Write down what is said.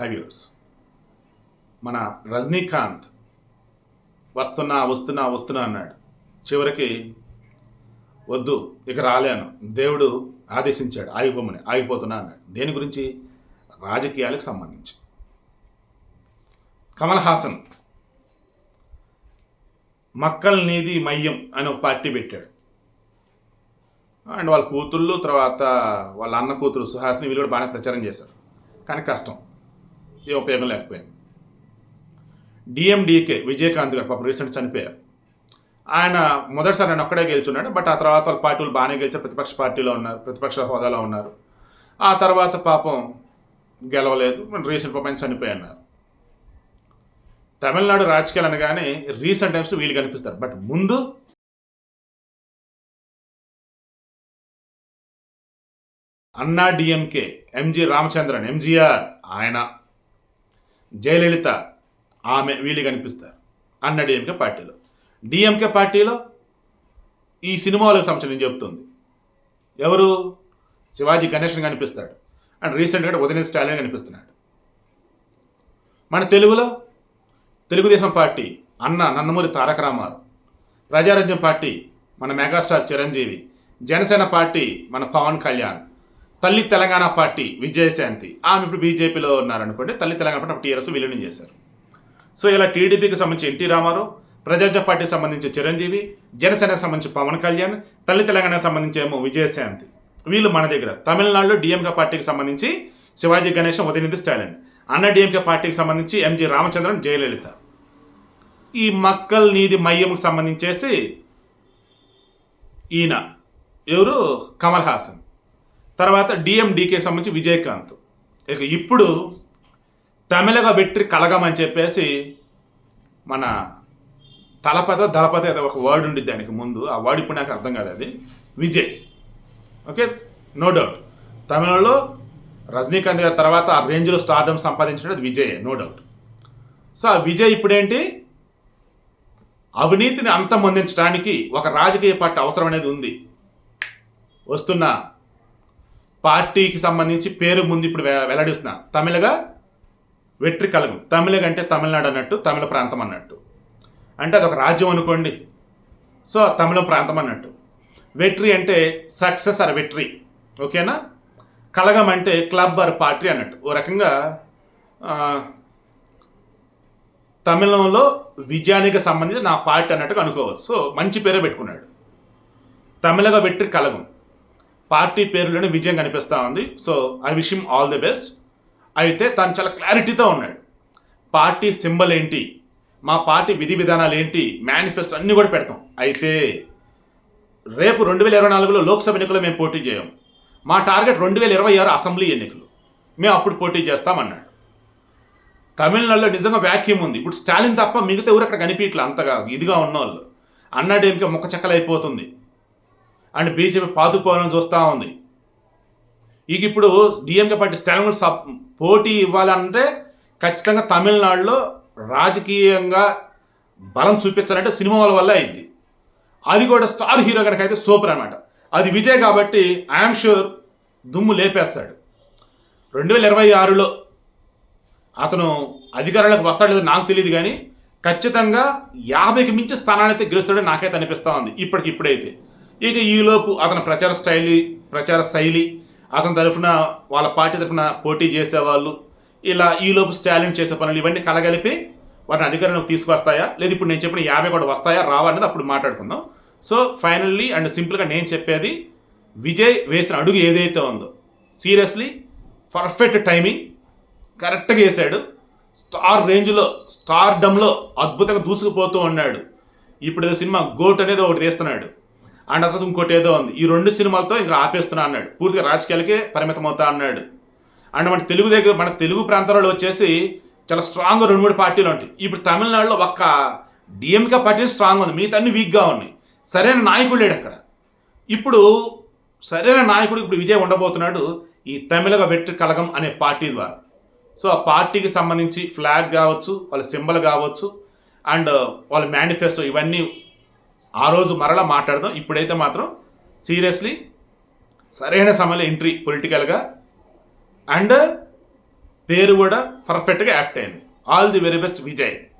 High views మన రజనీకాంత్ వస్తున్నా వస్తున్నా వస్తున్నా అన్నాడు. చివరికి వద్దు ఇక రాలేను. దేవుడు ఆదేశించాడు ఆగిపోమని ఆగిపోతున్నా అన్నాడు. దేని గురించి? రాజకీయాలకు సంబంధించి. కమల్ హాసన్ మక్కల్ నీది మయ్యం అని ఒక పార్టీ పెట్టాడు. అండ్ వాళ్ళ కూతుళ్ళు తర్వాత వాళ్ళ అన్న కూతురు సుహాసిని వీళ్ళు కూడా బాగానే ప్రచారం చేశారు. కానీ కష్టం. ఏ ఉపయోగం లేకపోయింది. డిఎండికే విజయకాంత్ గారు పాపం రీసెంట్ చనిపోయారు. ఆయన మొదటిసారి ఆయన ఒక్కడే గెలుచున్నాడు బట్ ఆ తర్వాత వాళ్ళ పార్టీలు బాగానే గెలిచారు ప్రతిపక్ష పార్టీలో ఉన్నారు ప్రతిపక్ష హోదాలో ఉన్నారు. ఆ తర్వాత పాపం గెలవలేదు రీసెంట్ పాపం ఆయన చనిపోయి అన్నారు తమిళనాడు రాజకీయాలు అనగానే రీసెంట్ టైమ్స్ వీళ్ళు కనిపిస్తారు బట్ ముందు అన్నా డిఎంకే ఎంజి రామచంద్రన్ ఎంజీఆర్ ఆయన జయలలిత ఆమె వీళ్ళు కనిపిస్తారు. అన్న డిఎంకే పార్టీలో. డిఎంకే పార్టీలో ఈ సినిమాలకు సంబంధించి నేను చెప్తుంది. ఎవరు? శివాజీ గణేషన్ కనిపిస్తాడు. అండ్ రీసెంట్గా ఉదయ స్టాలిన్ కనిపిస్తున్నాడు. మన తెలుగులో తెలుగుదేశం పార్టీ అన్న నందమూరి తారక రామారావు. ప్రజారాజ్యం పార్టీ మన మెగాస్టార్ చిరంజీవి. జనసేన పార్టీ మన పవన్ కళ్యాణ్. తల్లి తెలంగాణ పార్టీ విజయశాంతి ఆమె ఇప్పుడు బీజేపీలో ఉన్నారనుకోండి తల్లి తెలంగాణ పార్టీ టీఆర్ఎస్ విలీనం చేశారు. సో ఇలా టీడీపీకి సంబంధించి ఎన్టీ రామారావు ప్రజాజ పార్టీకి సంబంధించి చిరంజీవి జనసేనకు సంబంధించి పవన్ కళ్యాణ్ తల్లి తెలంగాణకు సంబంధించి ఏమో విజయశాంతి వీళ్ళు మన దగ్గర. తమిళనాడులో డిఎంకే పార్టీకి సంబంధించి శివాజీ గణేశం ఉదయనిధి స్టాలిన్. అన్న డిఎంకే పార్టీకి సంబంధించి ఎంజి రామచంద్రన్ జయలలిత. ఈ మక్కల్ నీది మయ్యంకు సంబంధించేసి ఈయన ఎవరు? కమల్ హాసన్. తర్వాత డిఎండికే సంబంధించి విజయకాంత్. ఇక ఇప్పుడు తమిళగా వెట్రి కలగమని చెప్పేసి మన తలపత దళపత ఏదో ఒక వర్డ్ ఉండి దానికి ముందు. ఆ వర్డ్ ఇప్పుడు నాకు అర్థం కాదు అది. విజయ్. ఓకే? నో డౌట్ తమిళంలో రజనీకాంత్ గారి తర్వాత ఆ రేంజ్లో స్టార్డమ్ సంపాదించినది విజయ్ నో డౌట్ సో ఆ విజయ్ ఇప్పుడేంటి? అవినీతిని అంతమొందించడానికి ఒక రాజకీయ పార్టీ అవసరం అనేది ఉంది. వస్తున్న పార్టీకి సంబంధించి పేరు ముందు ఇప్పుడు వె- వెల్లడిస్తున్నా. తమిళగా వెట్రి కలగం. తమిళగ అంటే తమిళనాడు అన్నట్టు తమిళ ప్రాంతం అన్నట్టు. అంటే అదొక రాజ్యం అనుకోండి. సో తమిళం ప్రాంతం అన్నట్టు. వెట్రి అంటే సక్సెస్ ఆర్ వెట్రి. ఓకేనా? కలగం అంటే క్లబ్ ఆర్ పార్టీ అన్నట్టు. ఓ రకంగా తమిళంలో విజయానికి సంబంధించి నా పార్టీ అన్నట్టుగా అనుకోవచ్చు. సో మంచి పేరే పెట్టుకున్నాడు. తమిళగా వెట్రి కలగం. పార్టీ పేరులోనే విజయం కనిపిస్తూ ఉంది. So I wish him all the best అయితే తను చాలా క్లారిటీతో ఉన్నాడు. పార్టీ సింబల్ ఏంటి? మా పార్టీ విధి విధానాలు ఏంటి? మేనిఫెస్టో అన్నీ కూడా పెడతాం. అయితే రేపు రెండు వేల ఇరవై నాలుగులో లోక్సభ ఎన్నికలు మేము పోటీ చేయం. మా టార్గెట్ రెండు వేల ఇరవై ఆరు అసెంబ్లీ ఎన్నికలు. మేము అప్పుడు పోటీ చేస్తామన్నాడు. తమిళనాడులో నిజంగా వ్యాక్యూమ్ ఉంది. ఇప్పుడు స్టాలిన్ తప్ప మిగతా ఎవరు అక్కడ కనిపించట్లే అంతగా. ఇదిగా ఉన్నవాళ్ళు అన్నాడేమికి మొక్క చెక్కలైపోతుంది అండ్ బీజేపీ పాతుకోవాలని చూస్తూ ఉంది. ఇక ఇప్పుడు డిఎంకే పార్టీ స్టాలిన్ కూడా సప్ పోటీ ఇవ్వాలంటే ఖచ్చితంగా తమిళనాడులో రాజకీయంగా బలం చూపించాలంటే సినిమాల వల్ల అయింది. అది కూడా స్టార్ హీరో కనుక అయితే సూపర్ అనమాట అది విజయ్ కాబట్టి ఐఎమ్ షూర్ దుమ్ము లేపేస్తాడు. రెండు వేల ఇరవై ఆరులో అతను అధికారంలోకి వస్తాడు లేదో నాకు తెలియదు కానీ ఖచ్చితంగా యాభైకి మించి స్థానాన్ని అయితే గెలుస్తాడని నాకైతే అనిపిస్తూ ఉంది. ఇప్పటికి ఇప్పుడైతే. ఇక ఈలోపు అతని ప్రచార స్టైలి ప్రచార శైలి అతని తరఫున వాళ్ళ పార్టీ తరఫున పోటీ చేసేవాళ్ళు ఇలా ఈలోపు స్టాలిన్ చేసే పనులు ఇవన్నీ కలగలిపి వాటిని అధికారంలోకి తీసుకొస్తాయా లేదు ఇప్పుడు నేను చెప్పిన యాభై కూడా వస్తాయా రావా అనేది అప్పుడు మాట్లాడుకుందాం. సో ఫైనల్లీ అండ్ సింపుల్గా నేను చెప్పేది విజయ్ వేసిన అడుగు ఏదైతే ఉందో సీరియస్లీ పర్ఫెక్ట్ టైమింగ్ కరెక్ట్గా వేసాడు. స్టార్ రేంజ్లో స్టార్ డమ్లో అద్భుతంగా దూసుకుపోతూ ఉన్నాడు. ఇప్పుడు సినిమా గోట్ అనేది ఒకటి తీస్తున్నాడు. అండ్ తర్వాత ఇంకోటి ఏదో ఉంది. ఈ రెండు సినిమాలతో ఇంకా ఆపేస్తున్నా అన్నాడు. పూర్తిగా రాజకీయాలకే పరిమితం అవుతా అన్నాడు. అండ్ మన తెలుగు దగ్గర మన తెలుగు ప్రాంతాలలో వచ్చేసి చాలా స్ట్రాంగ్ రెండు మూడు పార్టీలు ఉంటాయి. ఇప్పుడు తమిళనాడులో ఒక్క డిఎంకే పార్టీ స్ట్రాంగ్ ఉంది. మిగతా అన్ని వీక్గా ఉన్నాయి. సరైన నాయకుడు లేడు అక్కడ. ఇప్పుడు సరైన నాయకుడు ఇప్పుడు విజయ్ ఉండబోతున్నాడు ఈ తమిళగ వెట్టి కలగం అనే పార్టీ ద్వారా. సో ఆ పార్టీకి సంబంధించి ఫ్లాగ్ కావచ్చు వాళ్ళ సింబల్ కావచ్చు అండ్ వాళ్ళ మేనిఫెస్టో ఇవన్నీ ఆ రోజు మరలా మాట్లాడదాం. ఇప్పుడైతే మాత్రం సీరియస్లీ సరైన సమయంలో ఎంట్రీ పొలిటికల్గా అండ్ పేరు కూడా పర్ఫెక్ట్గా యాక్ట్ అయింది. All the very best Vijay.